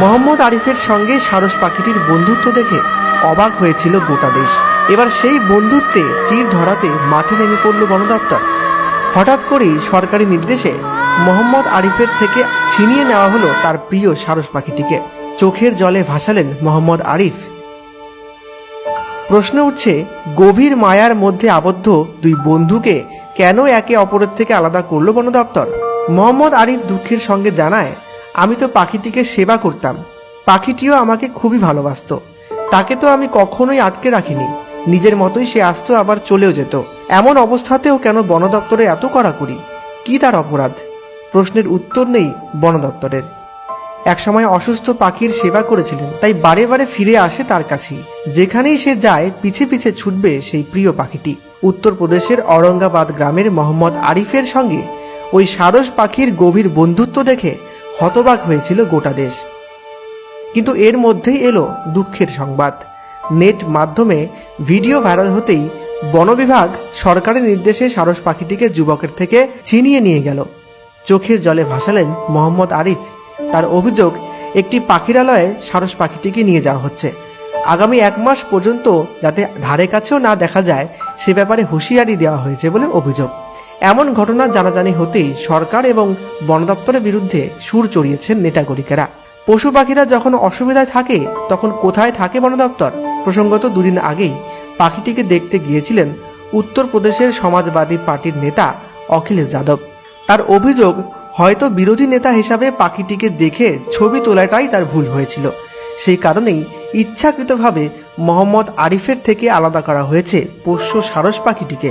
মোহাম্মদ আরিফের সঙ্গে সারস পাখিটির বন্ধুত্ব দেখে অবাক হয়েছিল গোটা দেশ। এবার সেই বন্ধুত্বে চির ধরাতে মাঠে নেমে পড়ল বন দপ্তর হঠাৎ করেই সরকারি নির্দেশে মোহাম্মদ আরিফের থেকে ছিনিয়ে নেওয়া হলো তার প্রিয় সারস পাখিটিকে। চোখের জলে ভাসালেন মোহাম্মদ আরিফ। প্রশ্ন উঠছে, গভীর মায়ার মধ্যে আবদ্ধ দুই বন্ধুকে কেন একে অপরের থেকে আলাদা করল বন দপ্তর মোহাম্মদ আরিফ দুঃখের সঙ্গে জানায় আমি তো পাখিটিকে সেবা করতাম। পাখিটিও আমাকে খুবই ভালোবাসত। তাকে তো আমি কখনোই আটকে রাখিনি। নিজের মতোই সে আসতো আবার চলেও যেত। এমন অবস্থাতেও কেন বন দপ্তরে এত কড়াকড়ি? কি তার অপরাধ? প্রশ্নের উত্তর নেই বন দপ্তরের একসময় অসুস্থ পাখির সেবা করেছিলেন, তাই বারে বারে ফিরে আসে তার কাছেই। যেখানেই সে যায়, পিছে পিছে ছুটবে সেই প্রিয় পাখিটি। উত্তরপ্রদেশের অরঙ্গাবাদ গ্রামের মোহাম্মদ আরিফের সঙ্গে ওই সারস পাখির গভীর বন্ধুত্ব দেখে হতবাক হয়েছিল গোটা দেশ। কিন্তু এর মধ্যেই এলো দুঃখের সংবাদ। নেট মাধ্যমে ভিডিও ভাইরাল হতেই বন বিভাগ সরকারি নির্দেশে সারস পাখিটিকে যুবকের থেকে ছিনিয়ে নিয়ে গেল। চোখের জলে ভাসালেন মোহাম্মদ আরিফ। তার অভিযোগ, একটি পাখিরালয়ে সারস পাখিটিকে নিয়ে যাওয়া হচ্ছে। আগামী এক মাস পর্যন্ত যাতে ধারে কাছেও না দেখা যায়, সে ব্যাপারে হুঁশিয়ারি দেওয়া হয়েছে বলে অভিযোগ। এমন ঘটনা জানাজানি হতেই সরকার এবং বন দপ্তরের বিরুদ্ধে সুর চড়িয়েছেন নেটাগরিকেরা পশু পাখিরা যখন অসুবিধায় থাকে, তখন কোথায় থাকে বন দপ্তর প্রসঙ্গত দুদিন আগেই পাখিটিকে দেখতে গিয়েছিলেন উত্তরপ্রদেশের সমাজবাদী পার্টির নেতা অখিলেশ যাদব। তার অভিযোগ, হয়তো বিরোধী নেতা হিসাবে পাখিটিকে দেখে ছবি তোলাটাই তার ভুল হয়েছিল। সেই কারণেই ইচ্ছাকৃতভাবে মোহাম্মদ আরিফের থেকে আলাদা করা হয়েছে পোষ্য সারস পাখিটিকে।